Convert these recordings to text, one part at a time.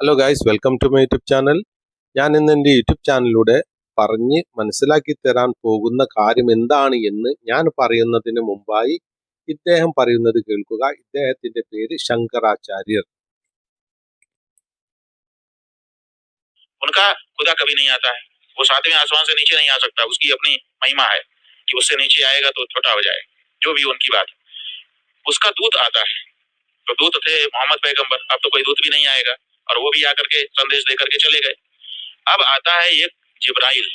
hello guys welcome to my YouTube channel ഞാൻ ഇന്ന് എൻ്റെ യൂട്യൂബ് ചാനലിലൂടെ പറഞ്ഞ് മനസ്സിലാക്കി തരാൻ പോകുന്ന കാര്യം എന്താണ് എന്ന് ഞാൻ പറയുന്നതിന് മുമ്പായി ഇദ്ദേഹം പറയുന്നത് കേൾക്കുക ഇദ്ദേഹത്തിന്റെ പേര് ശങ്കരാചാര്യർ उनका खुदा कभी नहीं आता है वो सातवें आसमान से नीचे नहीं आ सकता उसकी अपनी महिमा है कि उससे नीचे आएगा तो छोटा हो जाए जो भी उनकी बात उसका दूत आता है तो दूत थे मोहम्मद पैगंबर अब तो कोई दूत भी नहीं आएगा और वो भी आकर के संदेश देकर के चले गए। अब आता है एक जिब्राइल।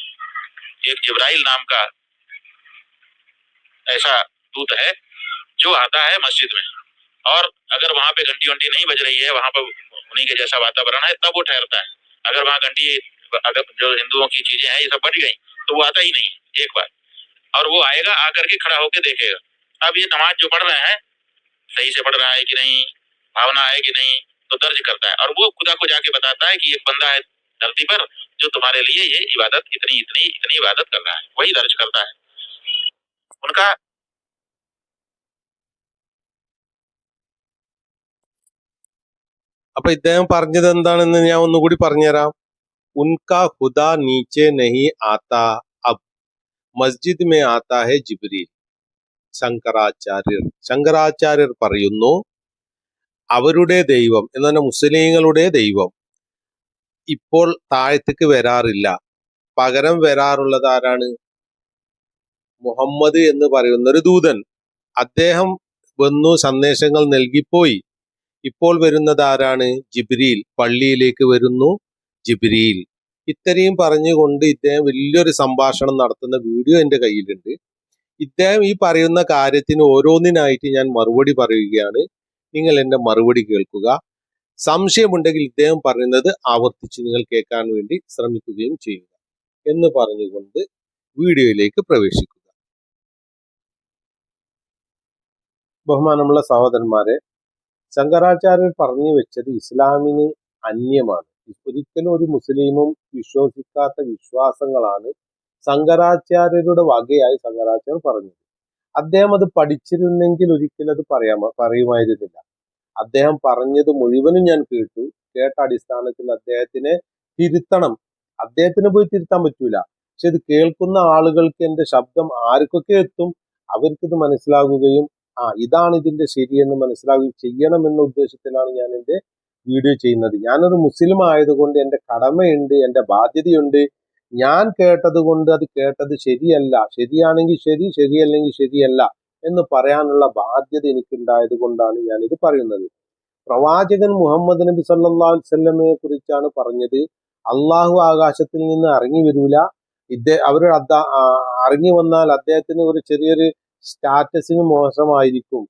एक जिब्राइल नाम का ऐसा दूत है, जो आता है मस्जिद में। और अगर वहाँ पे घंटी वंटी नहीं बज रही है, वहाँ पर उन्हीं के जैसा वातावरण है, तब वो ठहरता है। अगर वहाँ घंटी, अगर जो हिंदुओं की चीज़ें हैं, ये सब बढ़ गई तो वो आता ही नहीं एक बार। और वो आएगा, आकर के खड़ा होकर देखेगा। अब ये नमाज़ जो पढ़ रहे हैं, सही से पढ़ रहा है कि नहीं, भावना है कि नहीं तो दर्ज करता है और वो खुदा को जाके बताता है कि एक बंदा है धरती पर जो तुम्हारे लिए ये इबादत इतनी इतनी इतनी इबादत कर रहा है वही दर्ज करता है उनका അപ്പൊ ഇദ്ദേഹം പറഞ്ഞത് എന്താണെന്ന് ഞാൻ ഒന്നുകൂടി പറഞ്ഞുതരാം ഉൻകാ ഹുദ നീച്ചെ നഹി ആത്താ അബ് മസ്ജിദ് മേ ആത്താ ഹെ ജിബ്രീൽ ശങ്കരാചാര്യർ ശങ്കരാചാര്യർ പറയുന്നു അവരുടെ ദൈവം എന്ന് പറഞ്ഞാൽ മുസ്ലിങ്ങളുടെ ദൈവം ഇപ്പോൾ താഴത്തേക്ക് വരാറില്ല. പകരം വരാറുള്ളത് ആരാണ്? മുഹമ്മദ് എന്ന് പറയുന്ന ഒരു ദൂതൻ. അദ്ദേഹം വന്നു സന്ദേശങ്ങൾ നൽകിപ്പോയി. ഇപ്പോൾ വരുന്നത് ആരാണ്? ജിബ്രീൽ. പള്ളിയിലേക്ക് വരുന്നു ജിബ്രീൽ. ഇത്രയും പറഞ്ഞുകൊണ്ട് ഇദ്ദേഹം വലിയൊരു സംഭാഷണം നടത്തുന്ന വീഡിയോ എന്റെ കയ്യിലുണ്ട്. ഇദ്ദേഹം ഈ പറയുന്ന കാര്യത്തിന് ഓരോന്നിനായിട്ട് ഞാൻ മറുപടി പറയുകയാണ്. നിങ്ങൾ എന്റെ മറുപടി കേൾക്കുക. സംശയമുണ്ടെങ്കിൽ ഇദ്ദേഹം പറയുന്നത് ആവർത്തിച്ച് നിങ്ങൾ കേൾക്കാൻ വേണ്ടി ശ്രമിക്കുകയും ചെയ്യുക എന്ന് പറഞ്ഞുകൊണ്ട് വീഡിയോയിലേക്ക് പ്രവേശിക്കുക. ബഹുമാനമുള്ള സഹോദരന്മാരെ ശങ്കരാചാര്യർ പറഞ്ഞു വെച്ചത് ഇസ്ലാമിന് അന്യമാണ്. ഒരിക്കലും ഒരു മുസ്ലിമും വിശ്വസിക്കാത്ത വിശ്വാസങ്ങളാണ് ശങ്കരാചാര്യരുടെ വകയായി ശങ്കരാചാര്യർ പറഞ്ഞത്. അദ്ദേഹം അത് പഠിച്ചിരുന്നെങ്കിൽ ഒരിക്കലും അത് പറയാമോ പറയുമായിരുന്നില്ല. അദ്ദേഹം പറഞ്ഞത് മുഴുവനും ഞാൻ കേട്ടു. കേട്ട അടിസ്ഥാനത്തിൽ അദ്ദേഹത്തിനെ തിരുത്തണം. അദ്ദേഹത്തിന് പോയി തിരുത്താൻ പറ്റൂല. പക്ഷെ ഇത് കേൾക്കുന്ന ആളുകൾക്ക് എന്റെ ശബ്ദം ആർക്കൊക്കെ എത്തും? അവർക്കിത് മനസ്സിലാകുകയും ആ ഇതാണ് ഇതിന്റെ ശരിയെന്ന് ചെയ്യണം എന്ന ഉദ്ദേശത്തിലാണ് ഞാൻ എന്റെ വീഡിയോ ചെയ്യുന്നത്. ഞാനൊരു മുസ്ലിം ആയതുകൊണ്ട് എന്റെ കടമയുണ്ട് എന്റെ ബാധ്യതയുണ്ട്. ഞാൻ കേട്ടത് കൊണ്ട് അത് കേട്ടത് ശരിയല്ല. ശരിയാണെങ്കിൽ ശരി ശരിയല്ലെങ്കിൽ ശരിയല്ല എന്ന് പറയാനുള്ള ബാധ്യത എനിക്കുണ്ടായത് കൊണ്ടാണ് ഞാൻ ഇത് പറയുന്നത്. പ്രവാചകൻ മുഹമ്മദ് നബി സല്ലാ വല്ലമയെ കുറിച്ചാണ് പറഞ്ഞത്. അള്ളാഹു ആകാശത്തിൽ നിന്ന് ഇറങ്ങി വരൂല. ഇദ്ദേഹം അവർ ഇറങ്ങി വന്നാൽ അദ്ദേഹത്തിന് ഒരു ചെറിയൊരു സ്റ്റാറ്റസിന് മോശമായിരിക്കും.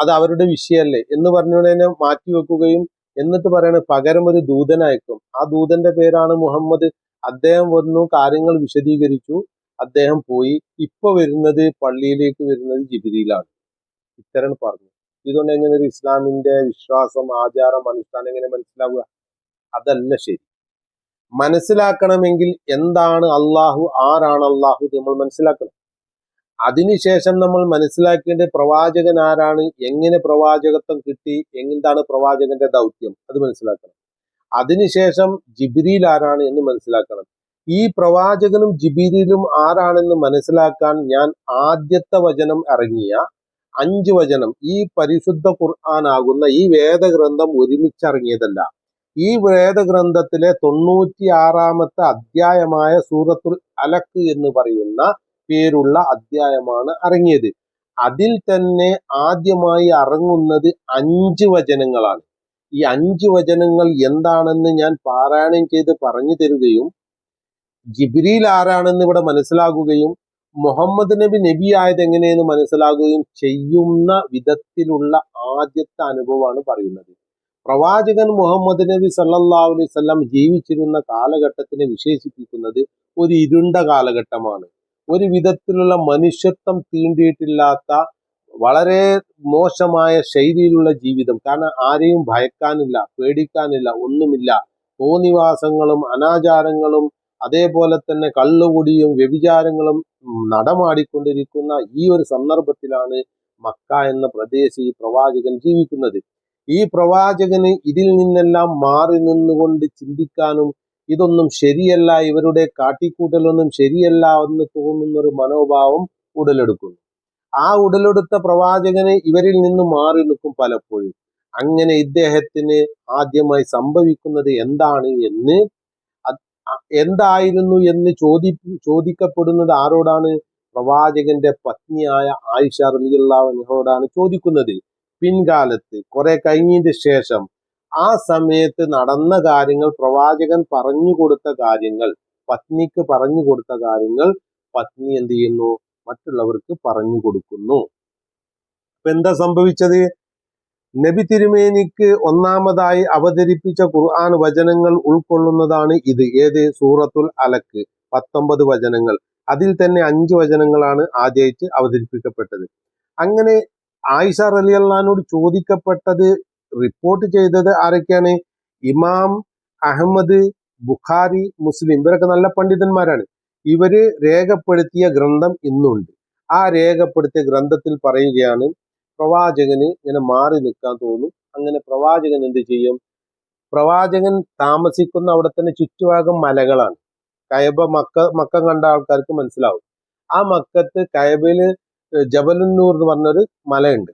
അത് അവരുടെ വിഷയമല്ലേ എന്ന് പറഞ്ഞുകൊണ്ട് മാറ്റി വെക്കുകയും എന്നിട്ട് പറയണ പകരം ഒരു ദൂതനയക്കും ആ ദൂതന്റെ പേരാണ് മുഹമ്മദ് അദ്ദേഹം വന്നു കാര്യങ്ങൾ വിശദീകരിച്ചു. അദ്ദേഹം പോയി. ഇപ്പൊ വരുന്നത് പള്ളിയിലേക്ക് വരുന്നത് ജിബിരിയിലാണ്. ഇത്തരം പറഞ്ഞു. ഇതുകൊണ്ട് എങ്ങനെ ഒരു ഇസ്ലാമിന്റെ വിശ്വാസം ആചാരം അനുഷ്ഠാനം എങ്ങനെ മനസ്സിലാവുക? അതല്ല ശരി. മനസ്സിലാക്കണമെങ്കിൽ എന്താണ് അള്ളാഹു ആരാണ് അള്ളാഹു നമ്മൾ മനസ്സിലാക്കണം. അതിനുശേഷം നമ്മൾ മനസ്സിലാക്കേണ്ട പ്രവാചകൻ ആരാണ് എങ്ങനെ പ്രവാചകത്വം കിട്ടി എന്താണ് പ്രവാചകന്റെ ദൗത്യം അത് മനസ്സിലാക്കണം. അതിനുശേഷം ജിബിരിയിൽ ആരാണ് എന്ന് മനസ്സിലാക്കണം. ഈ പ്രവാചകനും ജിബിരിയിലും ആരാണെന്ന് മനസ്സിലാക്കാൻ ഞാൻ ആദ്യത്തെ വചനം ഇറങ്ങിയ അഞ്ച് വചനം ഈ പരിശുദ്ധ ഖുർആാനാകുന്ന ഈ വേദഗ്രന്ഥം ഒരുമിച്ചിറങ്ങിയതല്ല. ഈ വേദഗ്രന്ഥത്തിലെ തൊണ്ണൂറ്റി ആറാമത്തെ അധ്യായമായ സൂറത്തുൽ അലക്ക് എന്ന് പറയുന്ന പേരുള്ള അധ്യായമാണ് ഇറങ്ങിയത്. അതിൽ തന്നെ ആദ്യമായി ഇറങ്ങുന്നത് അഞ്ച് വചനങ്ങളാണ്. ഈ അഞ്ച് വചനങ്ങൾ എന്താണെന്ന് ഞാൻ പാരായണം ചെയ്ത് പറഞ്ഞു തരുകയും ജിബ്രീൽ ആരാണെന്ന് ഇവിടെ മനസ്സിലാകുകയും മുഹമ്മദ് നബി നബി ആയത് എങ്ങനെയെന്ന് മനസ്സിലാകുകയും ചെയ്യുന്ന വിധത്തിലുള്ള ആദ്യത്തെ അനുഭവമാണ് പറയുന്നത്. പ്രവാചകൻ മുഹമ്മദ് നബി സല്ലാ സ്വല്ലം ജീവിച്ചിരുന്ന കാലഘട്ടത്തിനെ വിശേഷിപ്പിക്കുന്നത് ഒരു ഇരുണ്ട കാലഘട്ടമാണ്. ഒരു വിധത്തിലുള്ള മനുഷ്യത്വം തീണ്ടിയിട്ടില്ലാത്ത വളരെ മോശമായ ശൈലിയിലുള്ള ജീവിതം. കാരണം ആരെയും ഭയക്കാനില്ല പേടിക്കാനില്ല ഒന്നുമില്ല. തോന്നിവാസങ്ങളും അനാചാരങ്ങളും അതേപോലെ തന്നെ കള്ളുകുടിയും വ്യഭിചാരങ്ങളും നടമാടിക്കൊണ്ടിരിക്കുന്ന ഈ ഒരു സന്ദർഭത്തിലാണ് മക്ക എന്ന പ്രദേശി പ്രവാചകൻ ജീവിക്കുന്നത്. ഈ പ്രവാചകന് ഇതിൽ നിന്നെല്ലാം മാറി നിന്നുകൊണ്ട് ചിന്തിക്കാനും ഇതൊന്നും ശരിയല്ല ഇവരുടെ കാട്ടിക്കൂട്ടലൊന്നും ശരിയല്ല എന്ന് തോന്നുന്ന ഒരു മനോഭാവം ഉടലെടുക്കുന്നു. ആ ഉടലെടുത്ത പ്രവാചകന് ഇവരിൽ നിന്ന് മാറി നിൽക്കും പലപ്പോഴും. അങ്ങനെ ഇദ്ദേഹത്തിന് ആദ്യമായി സംഭവിക്കുന്നത് എന്താണ് എന്ന് എന്തായിരുന്നു എന്ന് ചോദി ചോദിക്കപ്പെടുന്നത് ആരോടാണ്? പ്രവാചകന്റെ പത്നിയായ ആയിഷ റലിയുള്ളവനോടാണ് ചോദിക്കുന്നത്. പിൻകാലത്ത് കുറെ കഴിഞ്ഞതിന് ശേഷം ആ സമയത്ത് നടന്ന കാര്യങ്ങൾ പ്രവാചകൻ പറഞ്ഞു കൊടുത്ത കാര്യങ്ങൾ പത്നിക്ക് പറഞ്ഞു കൊടുത്ത കാര്യങ്ങൾ പത്നി എന്ത് ചെയ്യുന്നു? മറ്റുള്ളവർക്ക് പറഞ്ഞു കൊടുക്കുന്നു. അപ്പൊ എന്താ സംഭവിച്ചത്? നബി തിരുമേനിക്ക് ഒന്നാമതായി അവതരിപ്പിച്ച ഖുർആൻ വചനങ്ങൾ ഉൾക്കൊള്ളുന്നതാണ് ഇത്. ഏത്? സൂറത്തുൽ അലക്ക്. പത്തൊമ്പത് വചനങ്ങൾ. അതിൽ തന്നെ അഞ്ച് വചനങ്ങളാണ് ആദ്യമായിട്ട് അവതരിപ്പിക്കപ്പെട്ടത്. അങ്ങനെ ആയിഷ റലിയല്ലാനോട് ചോദിക്കപ്പെട്ടത് റിപ്പോർട്ട് ചെയ്തത് ആരൊക്കെയാണ്? ഇമാം അഹമ്മദ് ബുഖാരി മുസ്ലിം. ഇവരൊക്കെ നല്ല പണ്ഡിതന്മാരാണ്. ഇവർ രേഖപ്പെടുത്തിയ ഗ്രന്ഥം ഇന്നുണ്ട്. ആ രേഖപ്പെടുത്തിയ ഗ്രന്ഥത്തിൽ പറയുകയാണ് പ്രവാചകന് ഇങ്ങനെ മാറി നിൽക്കാൻ തോന്നും. അങ്ങനെ പ്രവാചകൻ എന്ത് ചെയ്യും? പ്രവാചകൻ താമസിക്കുന്ന അവിടെ തന്നെ ചുറ്റുഭാഗം മലകളാണ്. കയബ മക്ക മക്കം കണ്ട ആൾക്കാർക്ക് മനസ്സിലാവും. ആ മക്കത്ത് കയബയിൽ ജബലുന്നൂർ എന്ന് പറഞ്ഞൊരു മലയുണ്ട്.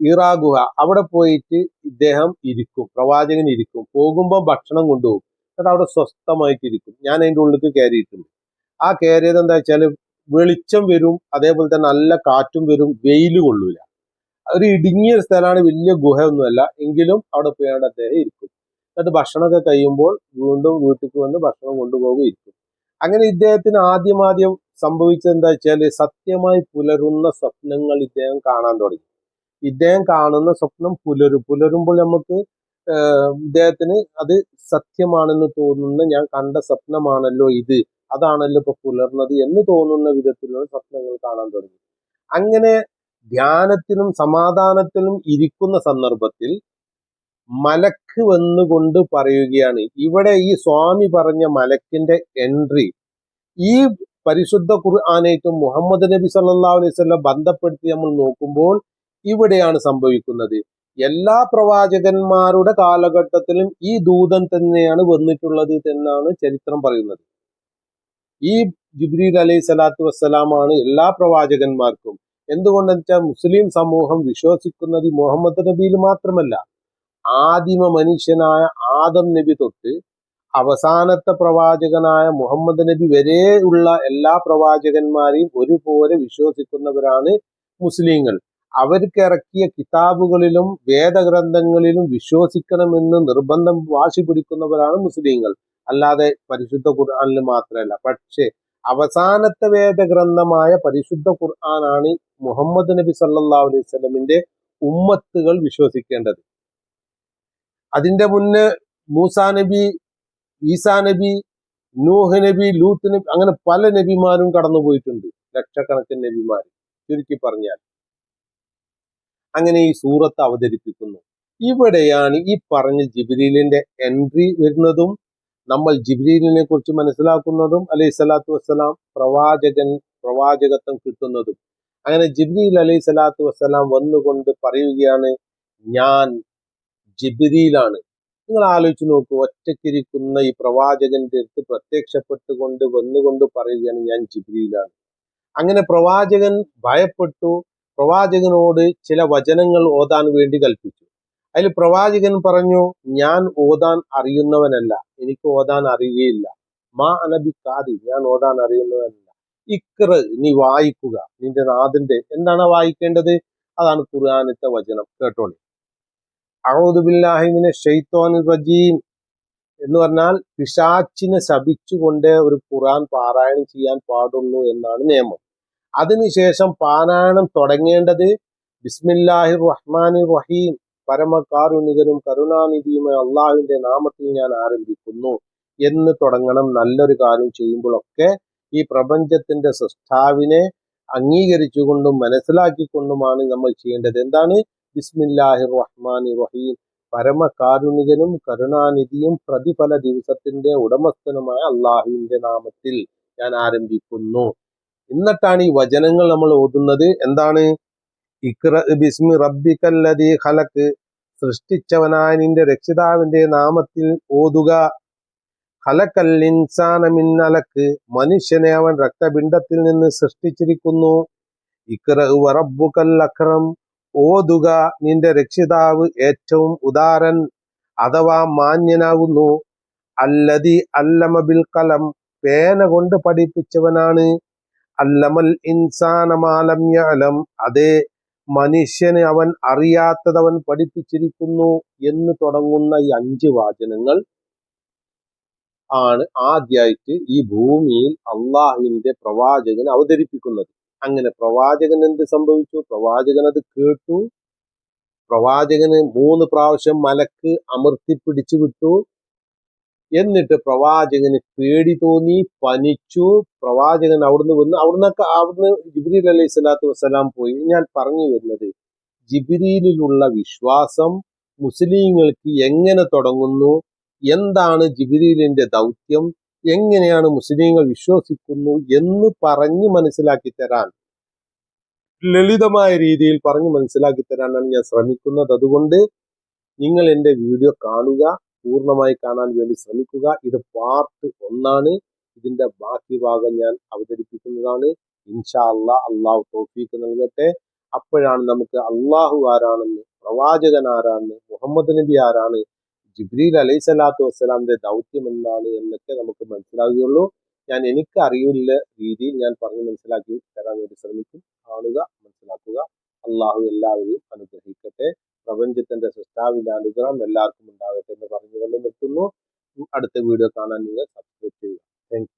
ഈറാ അവിടെ പോയിട്ട് ഇദ്ദേഹം ഇരിക്കും. പ്രവാചകൻ ഇരിക്കും. പോകുമ്പോൾ ഭക്ഷണം കൊണ്ടുപോകും. എന്നിട്ട് അവിടെ സ്വസ്ഥമായിട്ടിരിക്കും. ഞാൻ അതിന്റെ ഉള്ളിൽ കയറിയിട്ടുണ്ട്. ആ കയറിയത് എന്താ വെച്ചാൽ വെളിച്ചം വരും അതേപോലെ തന്നെ നല്ല കാറ്റും വരും വെയിൽ കൊള്ളൂല. ഒരു ഇടുങ്ങിയ സ്ഥലമാണ് വലിയ ഗുഹയൊന്നുമല്ല. എങ്കിലും അവിടെ പോയാണ്ട് അദ്ദേഹം ഇരിക്കും. എന്നിട്ട് ഭക്ഷണമൊക്കെ കഴിയുമ്പോൾ വീണ്ടും വീട്ടിലേക്ക് വന്ന് ഭക്ഷണം കൊണ്ടുപോകും ഇരിക്കും. അങ്ങനെ ഇദ്ദേഹത്തിന് ആദ്യം ആദ്യം സംഭവിച്ചത് എന്താ വെച്ചാൽ സത്യമായി പുലരുന്ന സ്വപ്നങ്ങൾ ഇദ്ദേഹം കാണാൻ തുടങ്ങി. ഇദ്ദേഹം കാണുന്ന സ്വപ്നം പുലരും. പുലരുമ്പോൾ നമുക്ക് ഇദ്ദേഹത്തിന് അത് സത്യമാണെന്ന് തോന്നുന്ന ഞാൻ കണ്ട സ്വപ്നമാണല്ലോ ഇത്. അതാണല്ലോ ഇപ്പൊ പുലർന്നത് എന്ന് തോന്നുന്ന വിധത്തിലുള്ള സ്വപ്നങ്ങൾ കാണാൻ തുടങ്ങി. അങ്ങനെ ധ്യാനത്തിനും സമാധാനത്തിനും ഇരിക്കുന്ന സന്ദർഭത്തിൽ മലക്ക് വന്നുകൊണ്ട് പറയുകയാണ് ഇവിടെ ഈ സ്വാമി പറഞ്ഞ മലക്കിന്റെ എൻട്രി ഈ പരിശുദ്ധ ഖുർആാനായിട്ടും മുഹമ്മദ് നബി സല്ലാ അലൈഹി വസല്ലം ബന്ധപ്പെടുത്തി നമ്മൾ നോക്കുമ്പോൾ ഇവിടെയാണ് സംഭവിക്കുന്നത്. എല്ലാ പ്രവാചകന്മാരുടെ കാലഘട്ടത്തിലും ഈ ദൂതൻ തന്നെയാണ് വന്നിട്ടുള്ളത് എന്നാണ് ചരിത്രം പറയുന്നത്. ഈ ജിബ്രീൽ അലൈഹി സ്വലാത്തു വസ്സലാമാണ് എല്ലാ പ്രവാചകന്മാർക്കും. എന്തുകൊണ്ടെന്ന് വെച്ചാൽ മുസ്ലിം സമൂഹം വിശ്വസിക്കുന്നത് മുഹമ്മദ് നബിയിൽ മാത്രമല്ല. ആദിമ മനുഷ്യനായ ആദം നബി തൊട്ട് അവസാനത്തെ പ്രവാചകനായ മുഹമ്മദ് നബി വരെ ഉള്ള എല്ലാ പ്രവാചകന്മാരെയും ഒരുപോലെ വിശ്വസിക്കുന്നവരാണ് മുസ്ലിങ്ങൾ. അവർക്ക് ഇറക്കിയ കിതാബുകളിലും വേദഗ്രന്ഥങ്ങളിലും വിശ്വസിക്കണമെന്ന് നിർബന്ധം വാശി പിടിക്കുന്നവരാണ് മുസ്ലിങ്ങൾ. അല്ലാതെ പരിശുദ്ധ ഖുർആാനിൽ മാത്രമല്ല. പക്ഷേ അവസാനത്തെ വേദഗ്രന്ഥമായ പരിശുദ്ധ ഖുർആനാണ് മുഹമ്മദ് നബി സല്ലാ അലൈഹി സ്വലമിന്റെ ഉമ്മത്തുകൾ വിശ്വസിക്കേണ്ടത്. അതിന്റെ മുന്നേ മൂസാ നബി ഈസാ നബി നൂഹ് നബി ലൂത്ത് നബി അങ്ങനെ പല നബിമാരും കടന്നുപോയിട്ടുണ്ട്. ലക്ഷക്കണക്കിന് നബിമാർ ചുരുക്കി പറഞ്ഞാൽ. അങ്ങനെ ഈ സൂറത്ത് അവതരിപ്പിക്കുന്നു. ഇവിടെയാണ് ഈ പറഞ്ഞ ജിബ്രീലിന്റെ എൻട്രി വരുന്നതും നമ്മൾ ജിബ്രീലിനെ കുറിച്ച് മനസ്സിലാക്കുന്നതും അലൈഹി സ്വലാത്തു വസ്സലാം പ്രവാചകൻ പ്രവാചകത്വം കിട്ടുന്നതും. അങ്ങനെ ജിബ്രീൽ അലൈഹി സ്വലാത്തു വസ്സലാം വന്നുകൊണ്ട് പറയുകയാണ് ഞാൻ ജിബ്രീലാണ്. നിങ്ങൾ ആലോചിച്ച് നോക്കൂ ഒറ്റക്കിരിക്കുന്ന ഈ പ്രവാചകന്റെ അടുത്ത് പ്രത്യക്ഷപ്പെട്ടുകൊണ്ട് വന്നുകൊണ്ട് പറയുകയാണ് ഞാൻ ജിബ്രീലാണ്. അങ്ങനെ പ്രവാചകൻ ഭയപ്പെട്ടു പ്രവാചകനോട് ചില വചനങ്ങൾ ഓതാൻ വേണ്ടി കൽപ്പിച്ചു. അതിൽ പ്രവാചകൻ പറഞ്ഞു ഞാൻ ഓതാൻ അറിയുന്നവനല്ല. എനിക്ക് ഓതാൻ അറിയുകയില്ല. മാ അനബി കാതി ഞാൻ ഓതാൻ അറിയുന്നവനല്ല. ഇക്ര നീ വായിക്കുക നിന്റെ നാഥന്റെ. എന്താണ് വായിക്കേണ്ടത്? അതാണ് ഖുർആാനത്തെ വചനം. കേട്ടോളി. അഹോദുബില്ലാഹിമിനെ ഷെയ്ത്തോൻ റജീം എന്ന് പറഞ്ഞാൽ പിശാച്ചിനെ ശപിച്ചുകൊണ്ട് ഒരു ഖുർആൻ പാരായണം ചെയ്യാൻ പാടുള്ളൂ എന്നാണ് നിയമം. അതിനുശേഷം പാരായണം തുടങ്ങേണ്ടത് ബിസ്മില്ലാഹി റഹ്മാൻ റഹീം പരമകാരുണികനും കരുണാനിധിയുമായ അള്ളാഹുവിന്റെ നാമത്തിൽ ഞാൻ ആരംഭിക്കുന്നു എന്ന് തുടങ്ങണം നല്ലൊരു കാര്യം ചെയ്യുമ്പോഴൊക്കെ ഈ പ്രപഞ്ചത്തിന്റെ സൃഷ്ടാവിനെ അംഗീകരിച്ചുകൊണ്ടും മനസ്സിലാക്കിക്കൊണ്ടുമാണ് നമ്മൾ ചെയ്യേണ്ടത്. എന്താണ്? ബിസ്മില്ലാഹിർ റഹ്മാൻ റഹീം പരമകാരുണികനും കരുണാനിധിയും പ്രതിഫല ദിവസത്തിന്റെ ഉടമസ്ഥനുമായ അള്ളാഹുവിന്റെ നാമത്തിൽ ഞാൻ ആരംഭിക്കുന്നു. എന്നിട്ടാണ് ഈ വചനങ്ങൾ നമ്മൾ ഓതുന്നത്. എന്താണ്? ഇക്ര ബിസ്മി റബ്ബിക്കല്ലദീ ഖലക്ക്. സൃഷ്ടിച്ചവനായ നിന്റെ രക്ഷിതാവിന്റെ നാമത്തിൽ ഓതുക. ഖലക്കൽ ഇൻസാന മനുഷ്യനെ അവൻ രക്തപിണ്ഡത്തിൽ നിന്ന് സൃഷ്ടിച്ചിരിക്കുന്നു. ഇക്ര റബ്ബുക്കൽ അക്രം. ഓതുക നിന്റെ രക്ഷിതാവ് ഏറ്റവും ഉദാരൻ അഥവാ മാന്യനാകുന്നു. അല്ലതി അല്ലമ ബിൽ കലം. പേന കൊണ്ട് പഠിപ്പിച്ചവനാണ്. അല്ലമൽ ഇൻസാനമാലം യഅലം. അതേ മനുഷ്യന് അവൻ അറിയാത്തതവൻ പഠിപ്പിച്ചിരിക്കുന്നു എന്ന് തുടങ്ങുന്ന ഈ അഞ്ച് വാചനങ്ങൾ ആണ് ആദ്യമായിട്ട് ഈ ഭൂമിയിൽ അള്ളാഹുവിന്റെ പ്രവാചകൻ അവതരിപ്പിക്കുന്നത്. അങ്ങനെ പ്രവാചകൻ എന്ത് സംഭവിച്ചു? പ്രവാചകൻ അത് കേട്ടു. പ്രവാചകന് മൂന്ന് പ്രാവശ്യം മലക്ക് അമർത്തി പിടിച്ചു വിട്ടു. എന്നിട്ട് പ്രവാചകന് പേടി തോന്നി പനിച്ചു. പ്രവാചകൻ അവിടുന്ന് വന്ന് അവിടുന്നൊക്കെ അവിടുന്ന് ജിബ്രീൽ അലൈഹി സ്വലാത്തു വസ്സലാം പോയി. ഞാൻ പറഞ്ഞു വരുന്നത് ജിബിരിയിലുള്ള വിശ്വാസം മുസ്ലിങ്ങൾക്ക് എങ്ങനെ തുടങ്ങുന്നു? എന്താണ് ജിബ്രീലിന്റെ ദൗത്യം? എങ്ങനെയാണ് മുസ്ലിങ്ങൾ വിശ്വസിക്കുന്നു എന്ന് പറഞ്ഞു മനസ്സിലാക്കി തരാൻ. ലളിതമായ രീതിയിൽ പറഞ്ഞു മനസ്സിലാക്കി തരാനാണ് ഞാൻ ശ്രമിക്കുന്നത്. അതുകൊണ്ട് നിങ്ങൾ എന്റെ വീഡിയോ കാണുക. പൂർണമായി കാണാൻ വേണ്ടി ശ്രമിക്കുക. ഇത് പാർട്ട് ഒന്നാണ്. ഇതിന്റെ ബാക്കി ഭാഗം ഞാൻ അവതരിപ്പിക്കുന്നതാണ്. ഇൻഷാ അല്ലാ അള്ളാഹു തോഫീക്ക് നൽകട്ടെ. അപ്പോഴാണ് നമുക്ക് അള്ളാഹു ആരാണെന്ന് പ്രവാചകൻ ആരാണ് മുഹമ്മദ് നബി ആരാണ് ജിബ്രീൽ അലൈഹി സ്വലാത്തു വസ്സലാമിന്റെ ദൗത്യം എന്താണ് എന്നൊക്കെ നമുക്ക് മനസ്സിലാകുകയുള്ളൂ ഞാൻ എനിക്ക് അറിയില്ല രീതിയിൽ ഞാൻ പറഞ്ഞ് മനസ്സിലാക്കി തരാൻ വേണ്ടി ശ്രമിക്കും. കാണുക മനസ്സിലാക്കുക. അള്ളാഹു എല്ലാവരെയും അനുഗ്രഹിക്കട്ടെ. പ്രപഞ്ചത്തിന്റെ സൃഷ്ടാവിന്റെ അനുഗ്രഹം എല്ലാവർക്കും ഉണ്ടാകട്ടെ എന്ന് പറഞ്ഞുകൊണ്ട് നിർത്തുന്നു. അടുത്ത വീഡിയോ കാണാൻ നിങ്ങൾ സബ്സ്ക്രൈബ് ചെയ്യുക. താങ്ക്